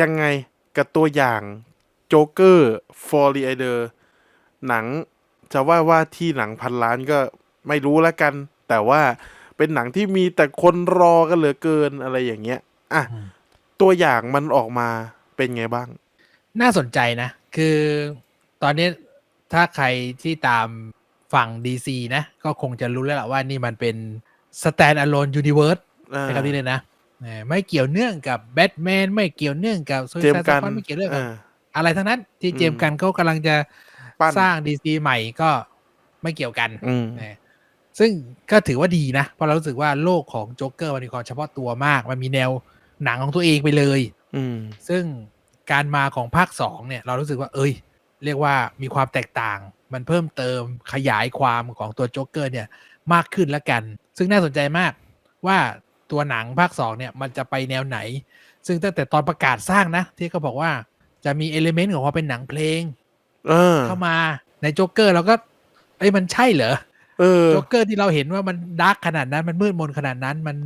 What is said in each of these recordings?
ยังไงกับตัวอย่างโจ๊กเกอร์ฟอร์รีไอเดอร์หนังจะว่าว่าที่หนังพันล้านก็ไม่รู้แล้วกัน แต่ว่าเป็นหนังที่มีแต่คนรอกันเหลือเกินอะไรอย่างเงี้ยอะอืมตัวอย่างมันออกมาเป็นไงบ้าง น่าสนใจนะ คือตอนนี้ถ้าใครที่ตามฝั่ง DC นะ ก็คงจะรู้แล้วล่ะว่านี่มันเป็น stand alone universe อ่าใช้คำนี้เลยนะเออ ไม่เกี่ยวเนื่องกับแบทแมนไม่เกี่ยวเนื่องกับโซเจมส์กันไม่เกี่ยวเนื่องกับอ่าอะไรทั้งนั้น ที่เจมอืส์มกันเขากำลังจะปั้นสร้าง DC ใหม่ก็ไม่เกี่ยวกันอืมนะซึ่งก็ถือว่าดีนะ เพราะเรารู้สึกว่าโลกของโจ๊กเกอร์มันมีความเฉพาะตัวมาก มันมีแนวหนังของตัวเองไปเลย อืมซึ่งการมาของภาคสองเนี่ย เรารู้สึกว่า เอ้ย เรียกว่ามีความแตกต่าง มันเพิ่มเติมขยายความของตัวโจ๊กเกอร์เนี่ยมากขึ้นแล้วกัน ซึ่งน่าสนใจมากว่า ตัวหนังภาคสองเนี่ยมันจะไปแนวไหน ซึ่งตั้งแต่ตอนประกาศสร้างนะ ที่เขาบอกว่าจะมีเอลิเมนต์ของความเป็นหนังเพลงเออเข้ามาในโจ๊กเกอร์เราก็เอ้ยมันใช่เหรอเออโจ๊กเกอร์ที่เราเห็นว่ามันดาร์กขนาดนั้นมันมืดมนขนาดนั้น มัน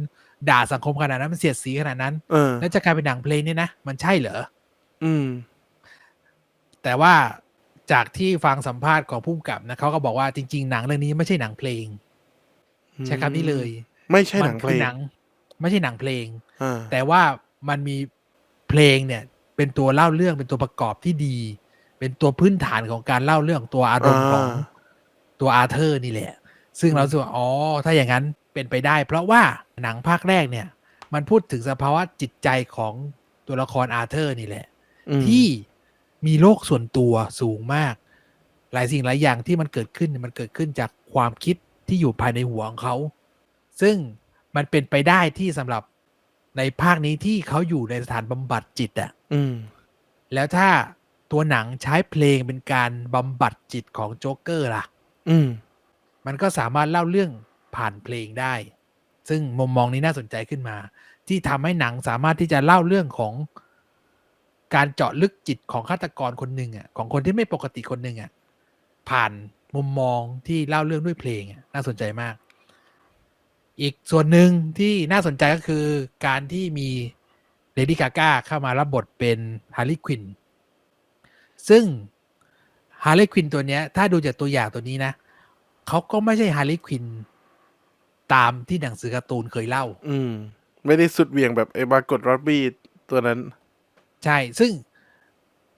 ด่าสังคมขนาดนั้น มันเสียดสีขนาดนั้นเออแล้วจะกลายเป็นหนังเพลงเนี่ยนะมันใช่เหรออืม แต่ว่าจากที่ฟังสัมภาษณ์ของผู้กำกับนะเขาก็บอกว่าจริง ๆ หนังเรื่องนี้ไม่ใช่หนังเพลง ใช้คำนี้เลย ไม่ใช่หนังมัเพลคืองหนัง ไม่ใช่หนังเพลงอ่าแต่ว่ามันมีเพลงเนี่ย เป็นตัวเล่าเรื่องเป็นตัวประกอบที่ดี เป็นตัวพื้นฐานของการเล่าเรื่องตัวอารมณ์ของตัวอาร์เธอร์นี่แหละ ซึ่งเราสึกว่าอ๋อ ถ้าอย่างนั้นเป็นไปได้ เพราะว่าหนังภาคแรกเนี่ย มันพูดถึงสภาวะจิตใจของตัวละครอาร์เธอร์นี่แหละอืมที่มีโลกส่วนตัวสูงมาก หลายสิ่งหลายอย่างที่มันเกิดขึ้นเนี่ยมันเกิดขึ้นจากความคิดที่อยู่ภายในหัวของเขา ซึ่ง มันเป็นไปได้ที่สำหรับในภาคนี้ที่เขาอยู่ในสถานบำบัดจิตอะอืม แล้วถ้าตัวหนังใช้เพลงเป็นการบำบัดจิตของโจ๊กเกอร์ล่ะ อืม มันก็สามารถเล่าเรื่องผ่านเพลงได้ ซึ่งมุมมองนี้น่าสนใจขึ้นมา ที่ทำให้หนังสามารถที่จะเล่าเรื่องของการเจาะลึกจิตของฆาตกรคนหนึ่งอะ ของคนที่ไม่ปกติคนหนึ่งอะ ผ่านมุมมองที่เล่าเรื่องด้วยเพลงอะน่าสนใจมาก อีกส่วนหนึ่งที่น่าสนใจก็คือการที่มีเลดี้กาก้าเข้ามารับบทเป็นฮาร์ลีควินซึ่งฮาร์ลีควินตัวเนี้ยถ้าดูจากตัวอย่างตัวนี้นะเขาก็ไม่ใช่ฮาร์ลีควินตามที่หนังสือการ์ตูนเคยเล่า อืม ไม่ได้สุดเหวี่ยงแบบไอ้มากดรอบบี้ตัวนั้น ใช่ซึ่ง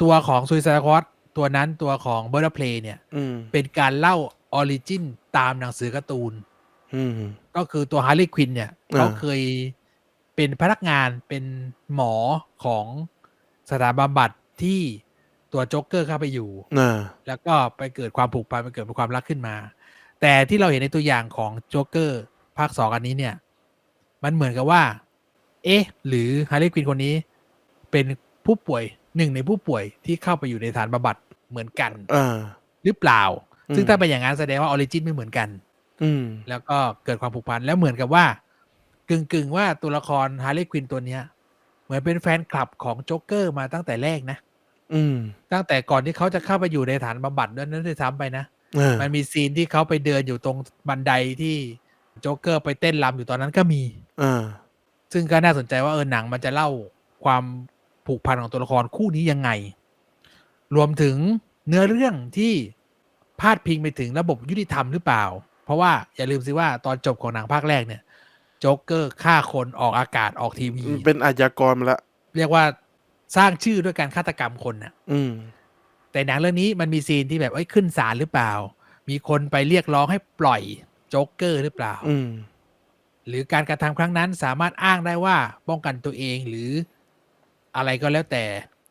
ตัวของซูซ i คอ d ตัวนั้นตัวของเบอร์เพลย์เนี่ยอืมเป็นการเล่าออริจินตามหนังสือการ์ตูน อืม ก็คือตัวฮาร์ลีควินเนี่ยอ่าเขาเคยเป็นพนักงานเป็นหมอของสถานบำบัดที่ตัวโจ๊กเกอร์เข้าไปอยู่อ่าแล้วก็ไปเกิดความผูกพันไปเกิดเป็นความรักขึ้นมา แต่ที่เราเห็นในตัวอย่างของโจ๊กเกอร์ภาคสองอันนี้เนี่ย มันเหมือนกับว่า เอ๊ะ หรือฮาร์ลีควินคนนี้ เป็นผู้ป่วยหนึ่งในผู้ป่วยที่เข้าไปอยู่ในสถานบำบัดเหมือนกันอ่าหรือเปล่าอืมซึ่งถ้าเป็นอย่างนั้นแสดงว่าออริจินไม่เหมือนกัน อืม แล้วก็เกิดความผูกพันแล้วเหมือนกับว่า กึ่งกึ่งๆว่าตัวละครฮาร์ลีควินตัวเนี้ย เหมือนเป็นแฟนคลับของโจ๊กเกอร์มาตั้งแต่แรกนะอืม ตั้งแต่ก่อนที่เขาจะเข้าไปอยู่ในฐานบำบัดด้วยนั้นด้วยซ้ำไปนะอ่ามันมีซีนที่เขาไปเดินอยู่ตรงบันไดที่โจ๊กเกอร์ไปเต้นรำอยู่ตอนนั้นก็มีอ่าซึ่งก็น่าสนใจว่าเออหนังมันจะเล่าความผูกพันของตัวละครคู่นี้ยังไง รวมถึงเนื้อเรื่องที่พาดพิงไปถึงระบบยุติธรรมหรือเปล่าเพ ราะว่าอย่าลืมสิว่าตอนจบของหนังภาคแรกเนี่ยโจ๊กเกอร์ฆ่าคนออกอากาศออกทีวี เป็นอาชญากรมาละ เรียกว่าสร้างชื่อด้วยการฆาตกรรมคนน่ะ อืม แต่หนังเรื่องนี้มันมีซีนที่แบบเอ้ยขึ้นศาลหรือเปล่า มีคนไปเรียกร้องให้ปล่อยโจ๊กเกอร์หรือเปล่า อืม หรือการกระทำครั้งนั้นสามารถอ้างได้ว่าป้องกันตัวเองหรืออะไรก็แล้วแต่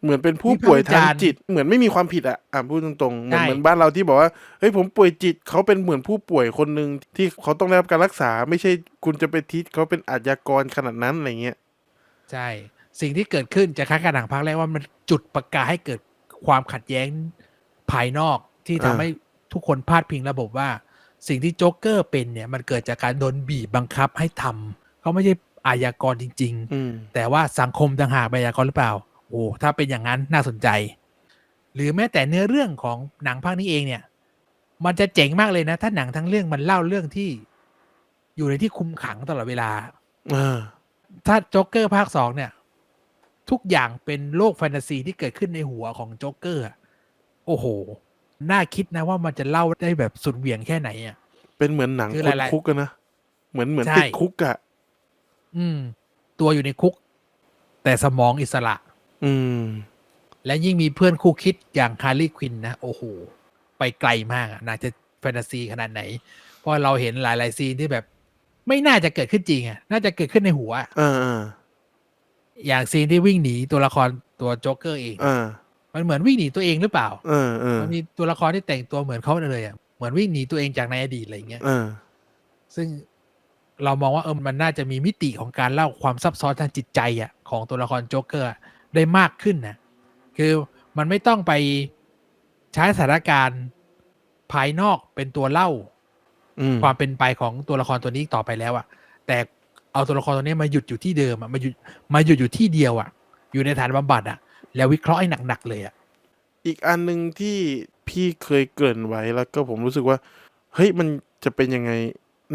เหมือนเป็นผู้ป่วยวิพากษ์วิทางจารณ์จิต เหมือนไม่มีความผิดอะอะพูดตรงๆเหมือนใช่เหมือนบ้านเราที่บอกว่าเฮ้ยผมป่วยจิตเขาเป็นเหมือนผู้ป่วยคนหนึ่งที่เขาต้องได้รับการรักษา ไม่ใช่คุณจะไปทิศเขาเป็นอาชญากรขนาดนั้นอะไรเงี้ยใช่ สิ่งที่เกิดขึ้นจะคล้ายกับหนังภาคแรกว่ามันจุดประกายให้เกิดความขัดแย้งภายนอกที่ทำอ่าให้ทุกคนพาดพิงระบบว่า สิ่งที่โจ๊กเกอร์เป็นเนี่ยมันเกิดจากการโดนบีบบังคับให้ทำเขาไม่ใช่อาชญากรจริงๆอืมแต่ว่าสังคมต่างหากเป็นอาชญากรหรือเปล่า โอ้ถ้าเป็นอย่างนั้นน่าสนใจ หรือแม้แต่เนื้อเรื่องของหนังภาคนี้เองเนี่ย มันจะเจ๋งมากเลยนะ ถ้าหนังทั้งเรื่องมันเล่าเรื่องที่ อยู่ในที่คุมขังตลอดเวลาอ่าถ้าโจ๊กเกอร์ภาคสองเนี่ย ทุกอย่างเป็นโลกแฟนตาซีที่เกิดขึ้นในหัวของโจ๊กเกอร์อะโอ้โห น่าคิดนะว่ามันจะเล่าได้แบบสุดเหวี่ยงแค่ไหนอะเป็นเหมือนหนังคือคนหลายๆคุกกันนะเหมือนเหมือนใช่ติดคุกอะอืม ตัวอยู่ในคุก แต่สมองอิสระ อืม และยิ่งมีเพื่อนคู่คิดอย่างฮาร์ลีควินนะ โอ้โห ไปไกลมากอะน่าจะแฟนตาซีขนาดไหน เพราะเราเห็นหลายๆซีนที่แบบ ไม่น่าจะเกิดขึ้นจริงอะน่าจะเกิดขึ้นในหัวอะอ่าอ่าอย่างซีนที่วิ่งหนีตัวละครตัวโจ๊กเกอร์เองอ่ามันเหมือนวิ่งหนีตัวเองหรือเปล่า เออเออมันมีตัวละครที่แต่งตัวเหมือนเขาเลยอะเหมือนวิ่งหนีตัวเองจากในอดีตอะไรเงี้ย เออ ซึ่งเรามองว่าเออมันน่าจะมีมิติของการเล่าความซับซ้อนทางจิตใจอะของตัวละครโจ๊กเกอร์อะ ได้มากขึ้นนะคือมันไม่ต้องไปใช้สถานการณ์ภายนอกเป็นตัวเล่าอืมความเป็นไปของตัวละครตัวนี้ต่อไปแล้วอะแต่เอาตัวละครตัวนี้มาหยุดอยู่ที่เดิมอะมาหยุดมาหยุดอยู่ที่เดียวอะอยู่ในฐานบำบัดอะแล้ววิเคราะห์ให้หนักๆเลยอะอีกอันหนึ่งที่พี่เคยเกริ่นไว้แล้วก็ผมรู้สึกว่า เฮ้ยมันจะเป็นยังไง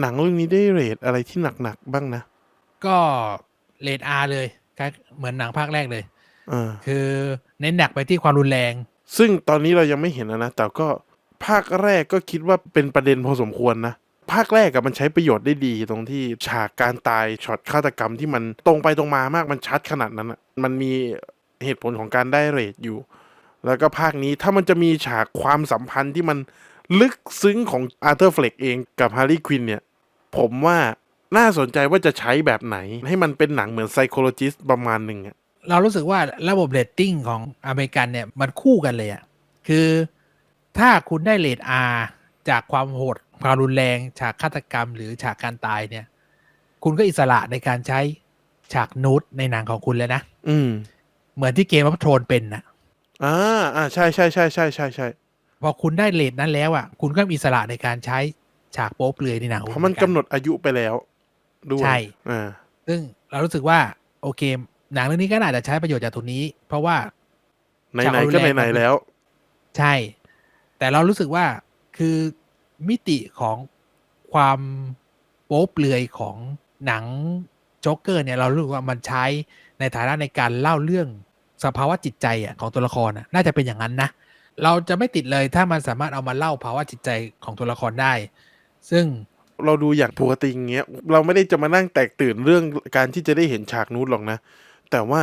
หนังเรื่องนี้ได้เรทอะไรที่หนักๆบ้างนะ ก็เลดอาเลยคล้ายเหมือนหนังภาคแรกเลย อ่าคือเน้นหนักไปที่ความรุนแรง ซึ่งตอนนี้เรายังไม่เห็นนะนะ แต่ก็ภาคแรกก็คิดว่าเป็นประเด็นพอสมควรนะ ภาคแรกกับมันใช้ประโยชน์ได้ดีตรงที่ฉากการตายช็อตฆาตกรรมที่มันตรงไปตรงมามากมันชัดขนาดนั้นอะมันมีเหตุผลของการได้เรทอยู่ แล้วก็ภาคนี้ถ้ามันจะมีฉากความสัมพันธ์ที่มันลึกซึ้งของอาร์เธอร์เฟล็กเองกับฮาร์ลีควินเนี่ย ผมว่าน่าสนใจว่าจะใช้แบบไหน ให้มันเป็นหนังเหมือนไซโคโลจิสประมาณหนึ่งอะ เรารู้สึกว่าระบบเรตติ้งของอเมริกันเนี่ยมันคู่กันเลยอะ่ะคือถ้าคุณได้เรท R จากความโหดความรุนแรงฉากฆาตกรรม หรือฉากการตายเนี่ย คุณก็อิสระในการใช้ฉากนูดในหนังของคุณแล้วนะอืม เหมือนที่เกมวัฟโทนเป็นนะอ่าอ่าใช่ใช่ใช่ใช่ใช่ใช่พอคุณได้เรทนั้นแล้วอะ่ะ คุณก็มีอิสระในการใช้ฉากโป๊เปลือยในหนังของเพคุณราะมันเหกำอหนดอายุไปแล้วด้วยใช่อ่าซึ่งเรารู้สึกว่า โอเค หนังเรื่องนี้ก็น่าจะใช้ประโยชน์จากตรงนี้ เพราะว่าไหนฉากไหนรุนก็แรงไหนมันๆแล้ว ใช่ แต่เรารู้สึกว่าคือมิติของความโป๊เปลือยของหนังโจ๊กเกอร์เนี่ยเรารู้สึกว่ามันใช้ในฐานะในการเล่าเรื่องสภาวะจิตใจอะของตัวละครอะน่าจะเป็นอย่างนั้นนะ เราจะไม่ติดเลยถ้ามันสามารถเอามาเล่าภาวะจิตใจของตัวละครได้ ซึ่งเราดูอย่างปกติอย่างเงี้ยเราไม่ได้จะมานั่งแตกตื่นเรื่องการที่จะได้เห็นฉากนู้นหรอกนะ แต่ว่า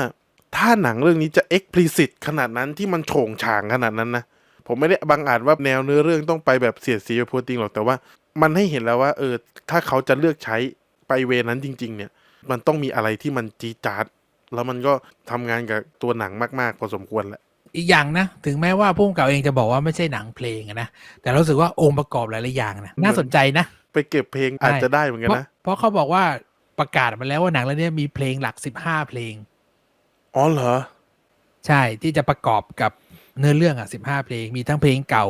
ถ้าหนังเรื่องนี้จะ explicit ขนาดนั้นที่มันโฉงฉางขนาดนั้นนะ ผมไม่ได้บังอาจว่าแนวเนื้อเรื่องต้องไปแบบเสียดสีแบบโพติงหรอกแต่ว่า มันให้เห็นแล้วว่า เออ ถ้าเขาจะเลือกใช้ไปเวนั้นจริง ๆ เนี่ย มันต้องมีอะไรที่มันจีดจาดแล้วมันก็ทำงานกับตัวหนังมาก ๆ พอสมควรแหละอีกอย่างนะ ถึงแม้ว่าผู้กำกับเองจะบอกว่าไม่ใช่หนังเพลงอะนะแต่เรารู้สึกว่าองค์ประกอบหลายๆอย่างนะน่าสนใจนะ ไปเก็บเพลงอาจจะได้เหมือนกันเพราะนะเพราะเขาบอกว่าประกาศมาแล้วว่าหนังเรื่องนี้มีเพลงหลักสิบห้าเพลง อ๋อเหรอ ใช่ที่จะประกอบกับเนื้อเรื่องอะสิบห้าเพลง มีทั้งเพลงเก่า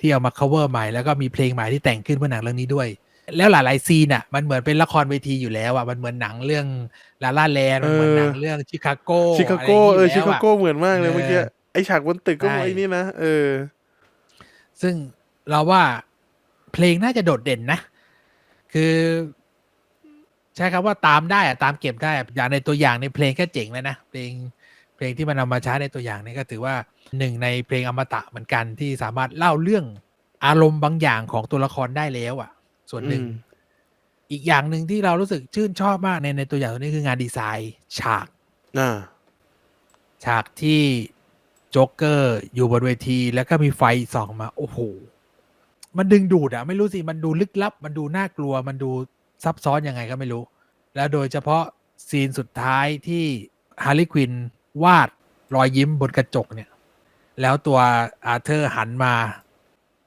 ที่เอามา cover ใหม่ แล้วก็มีเพลงใหม่ที่แต่งขึ้นเพื่อหนังเรื่องนี้ด้วย แล้วหลายๆซีนอะ มันเหมือนเป็นละครเวทีอยู่แล้วอะมันเหมือนหนังเรื่องลาลาแลนมันเหมือนหนังเรื่องชิคาโกชิคาโกเออชิคาโกเหมือนมากเลยเออเมื่อกี้ไอฉากบนตึกก็ใช่ไอ้นี่นะเออ ซึ่งเราว่าเพลงน่าจะโดดเด่นนะ คือ ใช้คำว่าตามได้อะตามเก็บได้อะอย่างในตัวอย่างในเพลงก็เจ๋งแล้วนะเพลงเพลงที่มันเอามาใช้ในตัวอย่างนี่ก็ถือว่าหนึ่งในเพลงอมตะเหมือนกันที่สามารถเล่าเรื่องอารมณ์บางอย่างของตัวละครได้แล้วอะ ส่วนหนึ่งอืมอีกอย่างหนึ่งที่เรารู้สึกชื่นชอบมากในในตัวอย่างตัวนี้คืองานดีไซน์ฉากอ่าฉากที่โจ๊กเกอร์อยู่บนเวทีแล้วก็มีไฟส่องมา โอ้โห มันดึงดูดอะไม่รู้สิ มันดูลึกลับ มันดูน่ากลัว มันดู ซับซ้อนยังไงก็ไม่รู้ แล้วโดยเฉพาะซีนสุดท้ายที่ฮาร์ลีควินวาดรอยยิ้มบนกระจกเนี่ย แล้วตัวอาร์เธอร์หันมา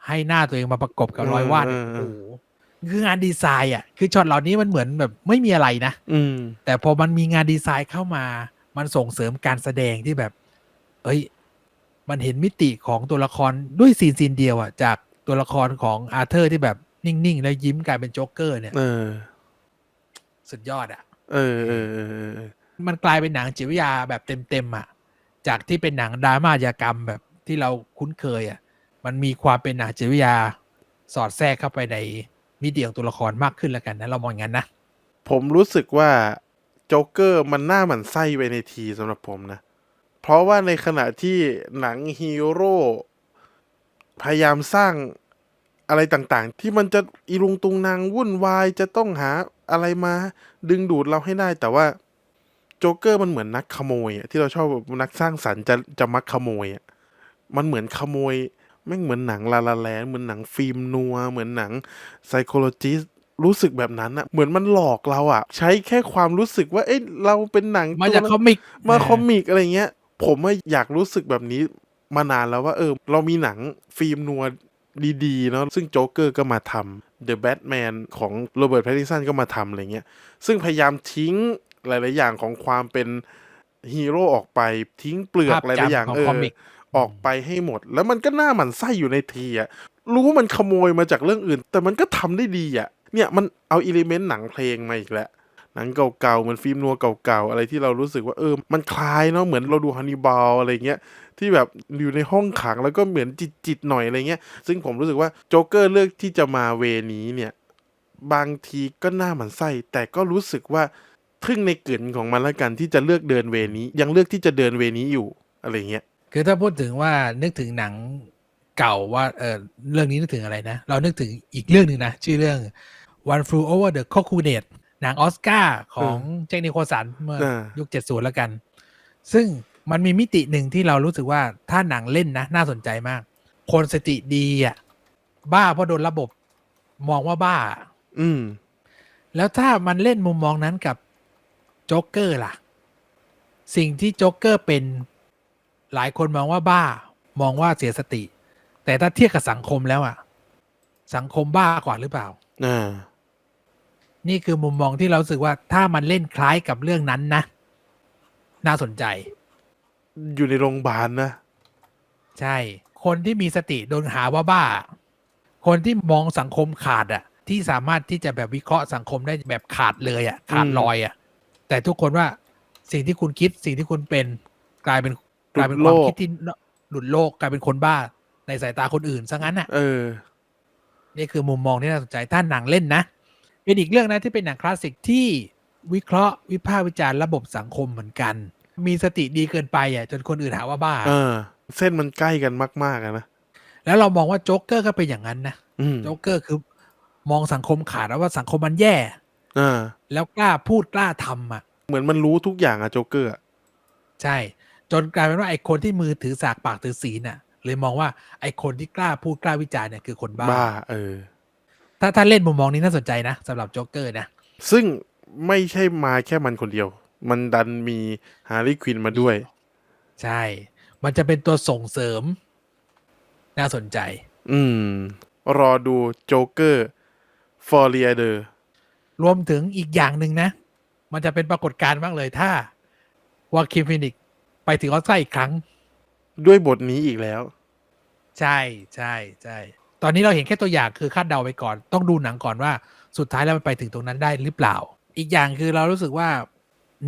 ให้หน้าตัวเองมาประกบกับรอยวาดเนี่ยเออเอโอ้อโหคืองานดีไซน์อะคือช็อตเหล่านี้มันเหมือนแบบไม่มีอะไรนะอืม แต่พอมันมีงานดีไซน์เข้ามา มันส่งเสริมการแสดงที่แบบ เอ้ย มันเห็นมิติของตัวละครด้วยซีนซีนเดียวอะจากตัวละครของอาร์เธอร์ที่แบบ นิ่ง ๆ แล้วยิ้มกลายเป็นโจ๊กเกอร์เนี่ย เออ สุดยอดอะเออเออเออเออมันกลายเป็นหนังจิตวิทยาแบบเต็ม ๆอะจากที่เป็นหนังดราม่ายากรรมแบบที่เราคุ้นเคยอะมันมีความเป็นหนังจิตวิทยาสอดแทรกเข้าไปในมิติของตัวละครมากขึ้นแล้วกันนะ เรามองอย่างนั้นนะ ผมรู้สึกว่าโจโจ๊กเกอร์มันหน้าหมันไส้ไปในทีสำหรับผมนะ เพราะว่าในขณะที่หนังฮีโร่พยายามสร้าง อะไรต่างๆ ที่มันจะอีลุงตุงนางวุ่นวายจะต้องหาอะไรมาดึงดูดเราให้ได้ แต่ว่าโจ๊กเกอร์มันเหมือนนักขโมยอะที่เราชอบแบบนักสร้างสรรค์จะจะมักขโมยอะมันเหมือนขโมยแม่งเหมือนหนังลาลาแลนด์เหมือนหนังฟิล์มนัว เหมือนหนังไซโคโลจิสรู้สึกแบบนั้นอะเหมือนมันหลอกเราอะใช้แค่ความรู้สึกว่า เอ้ยเราเป็นหนังมาตัวจากละคอมิกมาคอมิกอะไรเงี้ย ผมว่าอยากรู้สึกแบบนี้มานานแล้วว่า เออ เรามีหนังฟิล์มนัว ดีๆเนาะซึ่งโจ๊กเกอร์ก็มาทำ The Batman ของโรเบิร์ตแพตตินสันก็มาทำอะไรเงี้ยซึ่งพยายามทิ้งหลาย ๆ อย่างของความเป็นฮีโร่ออกไปทิ้งเปลือกภาพหลายๆอย่างจำของเออคอมิกออกไปให้หมด แล้วมันก็หน้าหมันไส้อยู่ในทีอะรู้ว่ามันขโมยมาจากเรื่องอื่น แต่มันก็ทำได้ดีอะเนี่ยมันเอาอิเลเมนต์หนังเพลงมาอีกแล้วหนังเก่าๆเหมือนฟิล์มนัวเก่าๆอะไรที่เรารู้สึกว่าเออ มันคล้ายเนาะเหมือนเราดูฮันนิบาลอะไรเงี้ย ที่แบบอยู่ในห้องขังแล้วก็เหมือนจิตๆหน่อยอะไรเงี้ย ซึ่งผมรู้สึกว่าโจ๊กเกอร์เลือกที่จะมาเวนี้เนี่ย บางทีก็หน้าหมันไส้ แต่ก็รู้สึกว่าทึ่งในเกินของมันละกันที่จะเลือกเดินเวนี้ ยังเลือกที่จะเดินเวนี้อยู่อะไรเงี้ยคือถ้าพูดถึงว่านึกถึงหนังเก่าว่าเออเรื่องนี้นึกถึงอะไรนะ เรานึกถึงอีกเรื่องหนึ่งนะ ชื่อเรื่อง One Flew Over the Cuckoo Nest หนังออสการ์ของแจ็คนิโคลสันเมื่ออ่ายุค70แล้วกัน ซึ่ง มันมีมิติหนึ่งที่เรารู้สึกว่าถ้าหนังเล่นนะ น่าสนใจมาก คนสติดีอะ บ้าเพราะโดนระบบ มองว่าบ้า อืม แล้วถ้ามันเล่นมุมมองนั้นกับโจ๊กเกอร์ล่ะ สิ่งที่โจ๊กเกอร์เป็นหลายคนมองว่าบ้า มองว่าเสียสติ แต่ถ้าเทียบกับสังคมแล้วอะ สังคมบ้ากว่าหรือเปล่าอ่านี่คือมุมมองที่เรารู้สึกว่าถ้ามันเล่นคล้ายกับเรื่องนั้นนะ น่าสนใจ อยู่ในโรงพยาบาลนะ ใช่ คนที่มีสติโดนหาว่าบ้า คนที่มองสังคมขาดอะ ที่สามารถที่จะแบบวิเคราะห์สังคมได้แบบขาดเลยอะ ขาดอืมลอยอะ แต่ทุกคนว่าสิ่งที่คุณคิดสิ่งที่คุณเป็นกลายเป็นหลุดกลายเป็นความโลกคิดที่หลุดโลกกลายเป็นคนบ้า ในสายตาคนอื่นซะงั้นอะ เออ นี่คือมุมมองที่น่าสนใจถ้าหนังเล่นนะเป็นอีกเรื่องนะที่เป็นหนังคลาสสิกที่วิเคราะห์วิพากษ์วิจารณ์ระบบสังคมเหมือนกัน มีสติดีเกินไปอะจนคนอื่นหาว่าบ้า เออ เส้นมันใกล้กันมากๆอะนะ แล้วเรามองว่าโจ๊กเกอร์ก็เป็นอย่างนั้นนะอืมโจ๊กเกอร์คือ มองสังคมขาดแล้วว่าสังคมมันแย่อ่าแล้วกล้าพูดกล้าทำอะ เหมือนมันรู้ทุกอย่างอะโจ๊กเกอร์อะใช่ จนกลายเป็นว่าไอ้คนที่มือถือสากปากถือศีลน่ะ เลยมองว่าไอ้คนที่กล้าพูดกล้าวิจารณ์เนี่ยคือคนบ้า บ้า เออ ถ้าถ้าเล่นมุมมองนี้น่าสนใจนะสำหรับโจ๊กเกอร์นะ ซึ่งไม่ใช่มาแค่มันคนเดียว มันดันมีฮาร์ลีควินมาด้วย ใช่ มันจะเป็นตัวส่งเสริม น่าสนใจ อืม รอดูโจ๊กเกอร์ฟอร์เรียเดอร์รวมถึงอีกอย่างหนึ่งนะ มันจะเป็นปรากฏการณ์มากเลยถ้าวาคิมฟินิกซ์ไปถึงออสการ์อีกครั้ง ด้วยบทนี้อีกแล้ว ใช่ใช่ใช่ตอนนี้เราเห็นแค่ตัวอย่างคือคาดเดาไปก่อน ต้องดูหนังก่อนว่าสุดท้ายแล้วมันไปถึงตรงนั้นได้หรือเปล่า อีกอย่างคือเรารู้สึกว่า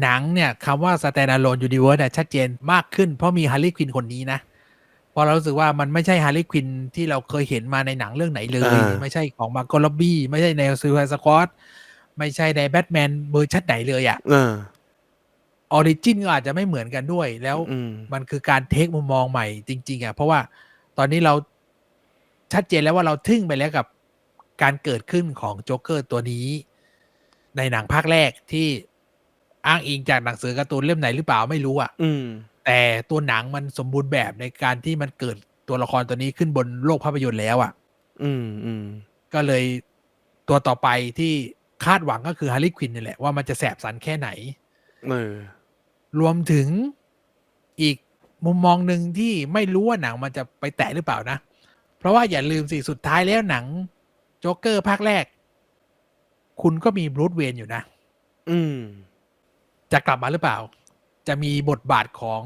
หนังเนี่ยคำว่า stand alone universe เนี่ยชัดเจนมากขึ้นเพราะมีฮาร์ลีควินคนนี้นะเพอเรารู้สึกว่ามันไม่ใช่ฮาร์ลีควินที่เราเคยเห็นมาในหนังเรื่องไหนเลยอ่าไม่ใช่ของมาร์โกลบี้ ไม่ใช่ในซูไ i สควอตไม่ใช่ในแบทแมนเวอร์ชันไหนเลยอะเออออริจินก็อาจจะไม่เหมือนกันด้วย แล้วอืมมันคือการเทคมุมมองใหม่จริง ๆอะเพราะว่าตอนนี้เราชัดเจนแล้วว่าเราทึ่งไปแล้วกับการเกิดขึ้นของโจ๊กเกอร์ตัวนี้ ในหนังภาคแรกที่ อ้างอิงจากหนังสือการ์ตูนเล่มไหนหรือเปล่าไม่รู้อะอืม แต่ตัวหนังมันสมบูรณ์แบบในการที่มันเกิดตัวละครตัวนี้ขึ้นบนโลกภาพยนตร์แล้วอะ อืมอืมก็เลยตัวต่อไปที่คาดหวังก็คือฮาร์ลีควินนี่แหละว่ามันจะแสบสันแค่ไหน เออ รวมถึงอีกมุมมองหนึ่งที่ไม่รู้ว่าหนังมันจะไปแตะหรือเปล่านะ เพราะว่าอย่าลืมสิสุดท้ายแล้วหนังโจ๊กเกอร์ภาคแรก คุณก็มีบรูซเวนอยู่นะ อืม จะกลับมาหรือเปล่า จะมีบทบาทของ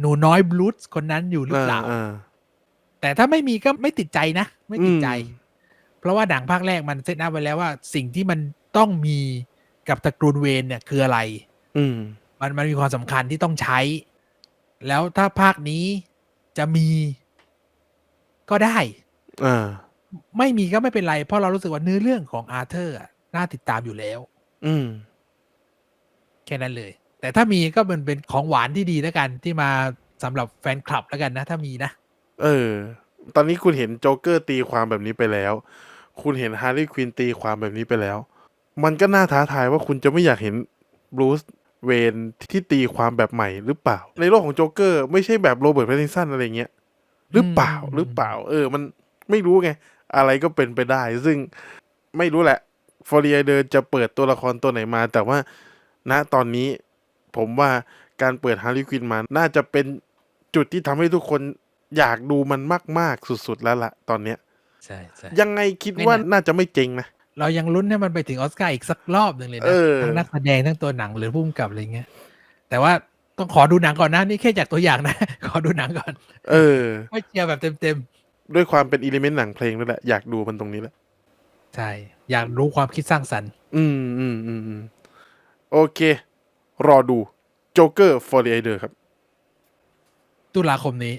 หนูน้อยบลูซคนนั้นอยู่หรือเปล่าอ่าแต่ถ้าไม่มีก็ไม่ติดใจนะ ไม่ติดใจอืมเพราะว่าหนังภาคแรกมันเซตอัพไว้แล้วว่าสิ่งที่มันต้องมีกับตระกูลเวนเนี่ยคืออะไร อืม มันมันมีความสำคัญที่ต้องใช้ แล้วถ้าภาคนี้จะมีก็ได้อ่าไม่มีก็ไม่เป็นไร เพราะเรารู้สึกว่าเนื้อเรื่องของอาร์เธอร์อะน่าติดตามอยู่แล้ว อืม แค่นั้นเลย แต่ถ้ามีก็มันเป็นของหวานที่ดีแล้วกัน ที่มาสำหรับแฟนคลับแล้วกันนะ ถ้ามีนะ เออ ตอนนี้คุณเห็นโจ๊กเกอร์ตีความแบบนี้ไปแล้ว คุณเห็นฮาร์ลีย์ควินตีความแบบนี้ไปแล้ว มันก็น่าท้าทายว่าคุณจะไม่อยากเห็นบรูซเวนที่ตีความแบบใหม่หรือเปล่า ในโลกของโจ๊กเกอร์ไม่ใช่แบบโรเบิร์ตแพตตินสันอะไรเงี้ยหรือเปล่าอืมหรือเปล่า เออ มันไม่รู้ไง อะไรก็เป็นไปได้ ซึ่งไม่รู้แหละฟอรีเดอร์จะเปิดตัวละครตัวไหนมา แต่ว่า ณตอนนี้ผมว่าการเปิดฮาร์ลีย์ควินมา น่าจะเป็นจุดที่ทำให้ทุกคนอยากดูมันมาก ๆ สุด ๆ แล้วล่ะ ตอนเนี้ยใช่ใช่ยังไงคิดว่าน่าจะไม่เจ๊งนะ เรายังลุ้นให้มันไปถึงออสการ์อีกสักรอบหนึ่งเลยเอนะอทั้งนักแสดงทั้งตัวหนังหรือผู้กำกับอะไรเงี้ย แต่ว่าต้องขอดูหนังก่อนนะ นี่แค่จากตัวอย่างนะ ขอดูหนังก่อน เออ ไม่เชียร์แบบเต็มด้วยความเป็นอิเลเมนต์หนังเพลงด้วยแหละ อยากดูมันตรงนี้แหละๆใช่ อยากรู้ความคิดสร้างสรรค์ อืมอืมอืมอืม โอเค รอดูโจ๊กเกอร์ฟอร์เรเดอร์ครับ ตุลาคมนี้